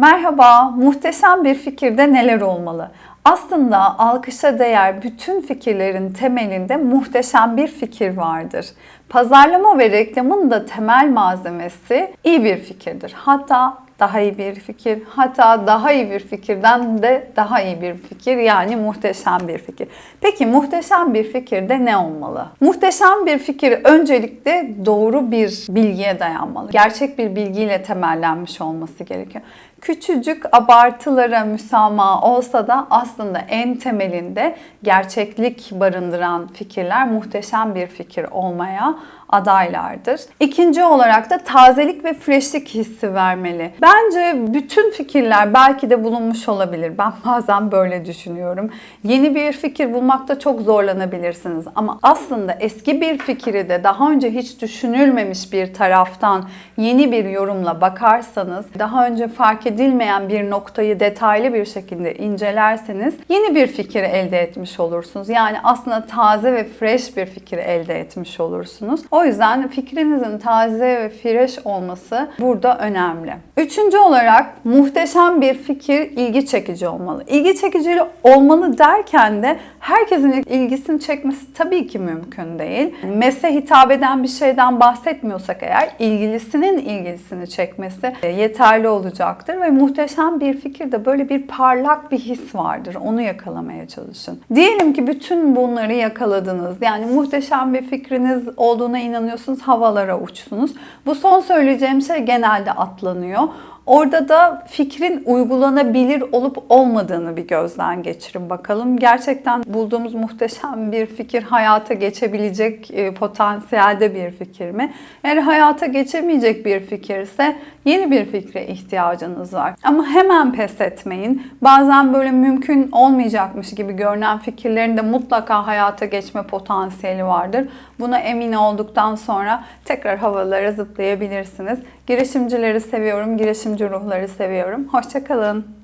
Merhaba, muhteşem bir fikirde neler olmalı? Aslında alkışa değer bütün fikirlerin temelinde muhteşem bir fikir vardır. Pazarlama ve reklamın da temel malzemesi iyi bir fikirdir. Hatta daha iyi bir fikir, hatta daha iyi bir fikirden de daha iyi bir fikir yani muhteşem bir fikir. Peki muhteşem bir fikirde ne olmalı? Muhteşem bir fikir öncelikle doğru bir bilgiye dayanmalı. Gerçek bir bilgiyle temellenmiş olması gerekiyor. Küçücük abartılara müsamaha olsa da aslında en temelinde gerçeklik barındıran fikirler muhteşem bir fikir olmaya adaylardır. İkinci olarak da tazelik ve freshlik hissi vermeli. Bence bütün fikirler belki de bulunmuş olabilir. Ben bazen böyle düşünüyorum. Yeni bir fikir bulmakta çok zorlanabilirsiniz ama aslında eski bir fikri de daha önce hiç düşünülmemiş bir taraftan yeni bir yorumla bakarsanız, daha önce fark edilmeyen bir noktayı detaylı bir şekilde incelerseniz yeni bir fikir elde etmiş olursunuz. Yani aslında taze ve fresh bir fikir elde etmiş olursunuz. O yüzden fikrinizin taze ve fresh olması burada önemli. Üçüncü olarak muhteşem bir fikir ilgi çekici olmalı. İlgi çekici olmalı derken de herkesin ilgisini çekmesi tabii ki mümkün değil. Mesle hitap eden bir şeyden bahsetmiyorsak eğer ilgilisinin ilgisini çekmesi yeterli olacaktır ve muhteşem bir fikirde böyle bir parlak bir his vardır. Onu yakalamaya çalışın. Diyelim ki bütün bunları yakaladınız. Yani muhteşem bir fikriniz olduğuna inanıyorsunuz, havalara uçsunuz. Bu son söyleyeceğim şey genelde atlanıyor. Orada da fikrin uygulanabilir olup olmadığını bir gözden geçirin bakalım. Gerçekten bulduğumuz muhteşem bir fikir hayata geçebilecek e, potansiyelde bir fikir mi? Eğer hayata geçemeyecek bir fikirse yeni bir fikre ihtiyacınız var. Ama hemen pes etmeyin. Bazen böyle mümkün olmayacakmış gibi görünen fikirlerin de mutlaka hayata geçme potansiyeli vardır. Buna emin olduktan sonra tekrar havalara zıplayabilirsiniz. Girişimcileri seviyorum, girişimci ruhları seviyorum. Hoşçakalın.